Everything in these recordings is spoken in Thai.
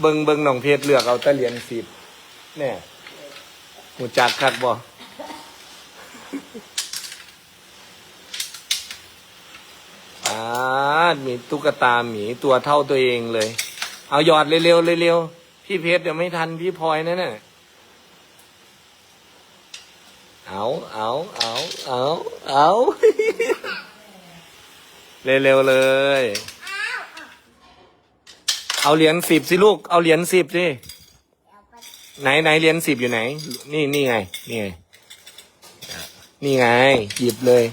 เบิงเบิงหนองเพชรเลือกเอาแต่เหรียญสิบเนี่ยหูจักคักบ่อามีตุ๊กตาหมีตัวเท่าตัวเองเลย เอาหยอดเร็วๆเร็วๆพี่เพชรเดี๋ยวไม่ทันพี่พลอยนั่นน่ะเอาเอาเอาเอาเอาเร็วๆเลย เอาเหรียญสิบสิลูก เอาเหรียญสิบสิไหนไหนเหรียญสิบอยู่ไหน นี่นี่ไง นี่ไง นี่ไง หยิบเลย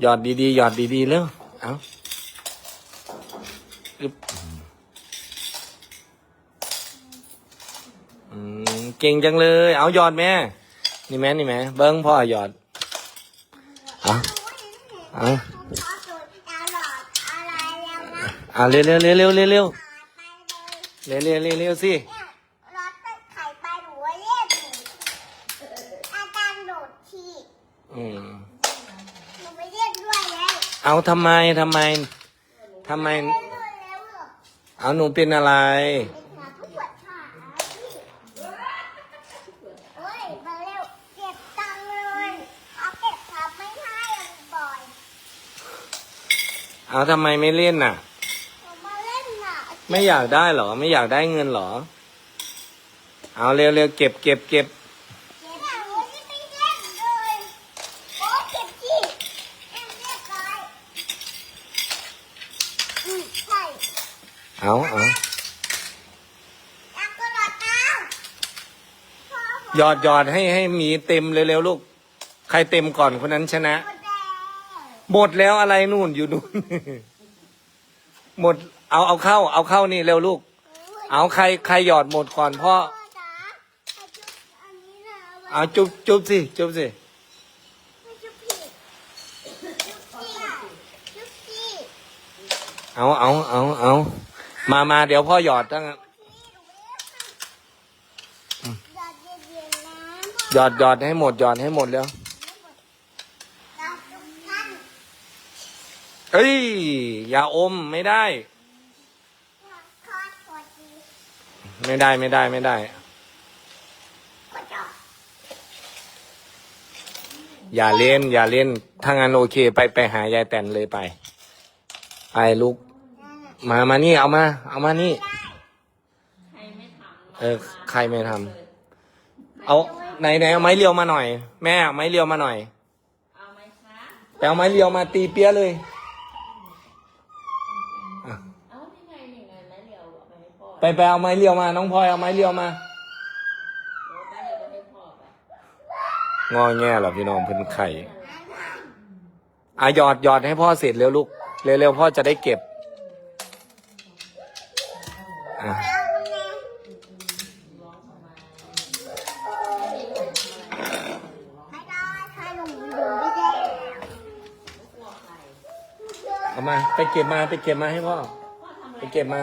หยอดดีๆหยอดดีๆเร็วเอาอึบเก่งจังเลย เอาหยอดแม่ นี่แม่นี่แม่เบิ้งพ่อหยอด เอาเอา อ่าเร็วเร็วเร็วเร็วเร็วเร็วเร็วเร็วเร็วเร็วสิรถเป็นไข่ปหนูเรียกหนูอาจารย์โดดทีอืมหนูไปเรียกด้วยแล้วเอาทำไมทำไมทำไม เรียกด้วยแล้วเหรอเอาหนูเป็นอะไร เป็นหาผู้ปวดขาเฮ้ยมาเร็วเก็บตังค์เลยเอาเก็บครับไม่ให้อะบ่อย เอาทำไมไม่เล่นน่ะ ผมมาเล่นน่ะ ไม่อยากได้เหรอ ไม่อยากได้เงินเหรอ เอาเร็วเร็วเก็บเก็บเก็บเก็บหนูที่ไม่เล่นเลยโอ้เก็บที่เอ็มเรียบร้อยอืมใช่เอาเอาแล้วก็รอตามพ่อผมหยอดหยอดให้ให้หมีเต็มเร็วๆลูก ใครเต็มก่อนคนนั้นชนะ หมดแล้วหมดแล้วอะไรนู่นอยู่นู่น หมด เอาเอาเข้า เอาเข้านี่เร็วลูก เอาใครใครหยอดหมดก่อนพ่อ พ่อจ๋าเอาจุ๊บอันนี้นะไว้เอาจุ๊บจุ๊บสิจุ๊บสิไม่จุ๊บผิดจุ๊บจี้จุ๊บจี้เอาเอาเอาเอามามาเดี๋ยวพ่อหยอดตั้งหยอดเย็นๆนะหยอดหยอดให้หมดหยอดให้หมดแล้วเราจุ๊บกันเอ้ย อย่าอมไม่ได้ ทอดพอดี ไม่ได้ไม่ได้ไม่ได้ก็จบอย่าเล่น อย่าเล่น ถ้างั้นโอเค ไปไปหายายแตนเลยไปไปลูก มามานี่เอามา เอามานี่ เออ ใครไม่ทำเอาไหนไหนเอาไม้เรียวมาหน่อย แม่เอาไม้เรียวมาหน่อยเอาไหมคะไปเอาไม้เรียวมาตีเปี้ยเลย ไปไปเอาไม้เรียวมา น้องพลอยเอาไม้เรียวมางอแง่เหรอพี่น้องเพิ่นไข่อะหยอดหยอดให้พ่อเสร็จเร็วลูก เร็วๆพ่อจะได้เก็บอะเอามา ไปเก็บมาไปเก็บมาให้พ่อ ไปเก็บมา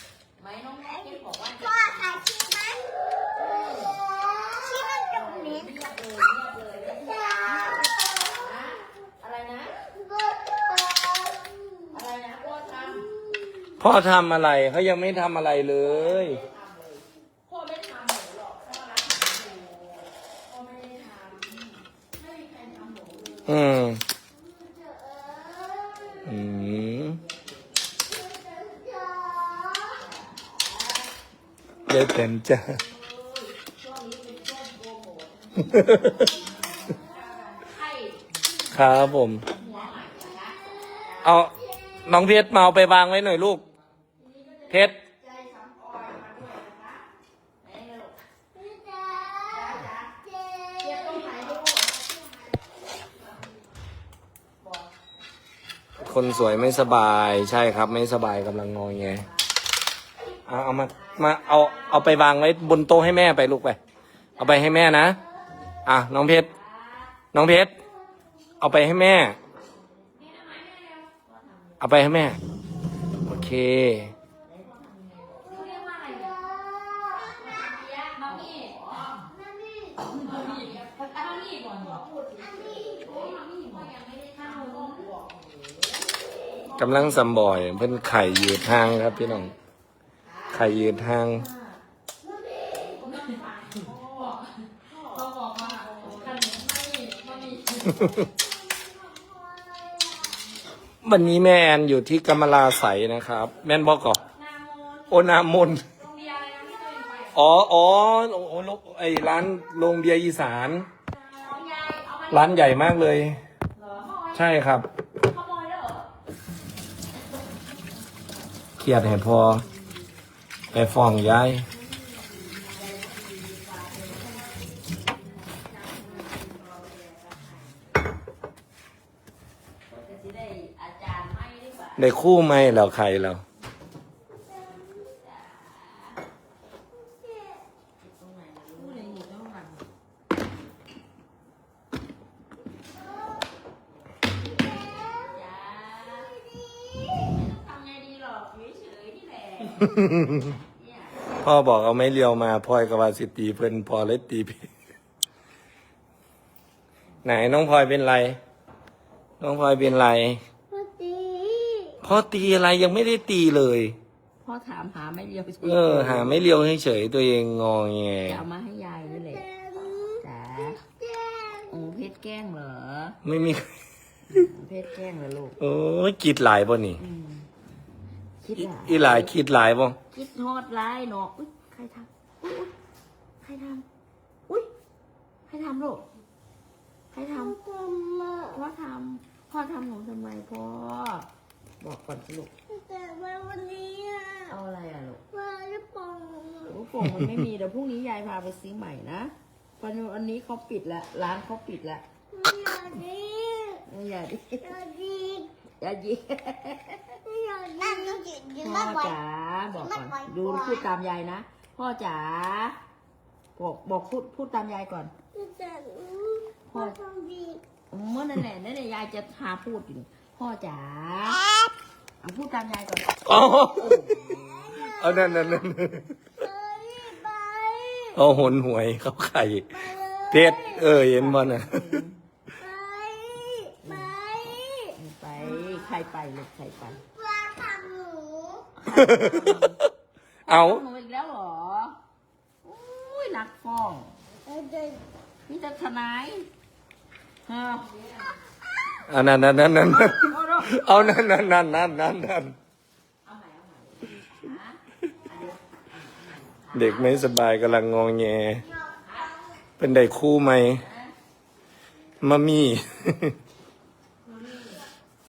พ่อทำอะไรเขายังไม่ทำอะไรเลย พ่อไม่ทำหนูหรอกพ่อรักหนูพ่อไม่ได้ทำไม่มีใครทำหนูเลยอืมอืมเดี๋ยวเต็มจ้ะครับผม เอา น้องเพชรมาเอาไปวางไว้หน่อยลูก เพชรคนสวยไม่สบายใช่ครับ ไม่สบายกำลังงอแงเอาเอามามาเอาเอาไปวางไว้บนโต๊ะให้แม่ไปลูกไป เอาไปให้แม่นะ อะน้องเพชรน้องเพชรเอาไปให้แม่ เอาไปให้แม่ โอเค เรียกว่าอะไรเนี่ยมามี่มามี่มามี่ก่อนเหรอพูดมามี่ก่อนยังไม่ได้เข้าห้อง กำลังสำบ่อย เพิ่นไข่ยืดทางครับพี่น้อง ไข่ยืดทางเขาบอกว่าขนมไม่ไม่มีวันนี้แม่แอนอยู่ที่กำมะลาใสนะครับ แม่นบอกก่อนนามนโอนามนโรงเรียนอะไรนะที่เคยไปอ๋ออ๋อโอ้โหไอร้านโรงเบียร์อีสาน ร้านใหญ่มากเลยเหรอใช่ครับขโมยแล้วเหรอเครียดให้พอ ไปฟ้องยายจะสิได้อาจารย์ไม่ดีกว่าได้คู่ไหมแล้วใครแล้ว ตรงไหนรู้เลยอยู่ตรงหลังจ้าทำไงดีหรอกอยู่เฉยๆนี่แหละเนี่ย พ่อบอกเอาไม่เลียวมาพลอยกับวาสิตีเพิ่นพอเลยตีพี่ ไหนน้องพลอยเป็นไร น้องพลอยเป็นไรพอดีพ่อตีอะไรยังไม่ได้ตีเลย พ่อถามหาไม่เรียวเออ หาไม่เลียวเฉยๆตัวเองงอแงจะเอามาให้ยายนี่แหละจ้าโอ้เพชรแกล้งเหรอ ไม่มี เพชรแกล้งเหรอลูกโอ้ยคิดหลายป่ะนี่ อืม คิดอีหลายอีหลายคิดหลายป่ะคิดโทษร้ายเนาะอุ้ยใครทำอุ้ยอุ๊ยใครทำอุ้ยใครทำลูกใครทำทำมาพ่อทำพ่อทำหนูทำไมพ่อบอกก่อนสิลูกแต่ว่าวันนี้อะเอาอะไรอะลูกว่าจะปองลูกโป่งมันไม่มีเดี๋ยวพรุ่งนี้ยายพาไปซื้อใหม่นะวันวันนี้เขาปิดแล้วร้านเขาปิดแล้วไม่อยากดีไม่อย่าดิอยากดี อย่ายิไม่อยากนั่นต้องจิตยืนพ่มาอบ่อยจ๋าบอกก่อนไม่ปล่อยดูกลัวพูดตามยายนะ พ่อจ๋าบอกบอกพูดพูดตามยายก่อนแต่พ่อทำดีเมื่อนั่นแหละนั่นแหละยายจะหาพูดอยู่นี่พ่อจ๋าเอาพูดตามยายก่อนอ๋อเอานั่นนั่นนั่นไปไปเอาหนหวยเขาไข่เพชรเออเห็นบ่น่ะไปไป ไปใครไปลูกใครไปว่าทำหนูเอาหนูอีกแล้วเหรออุ้ยนักฟ้องเออเดินนี่จะทนายฮะอันนั้นนั่นนั่นนั่นโอ้โหเอานั่นนั่นนั่นนั่นนั่นนั่นเอาใหม่เอาใหม่ฮะเด็กไม่สบายกำลังงองแง เป็นได้คู่ไหมมามี่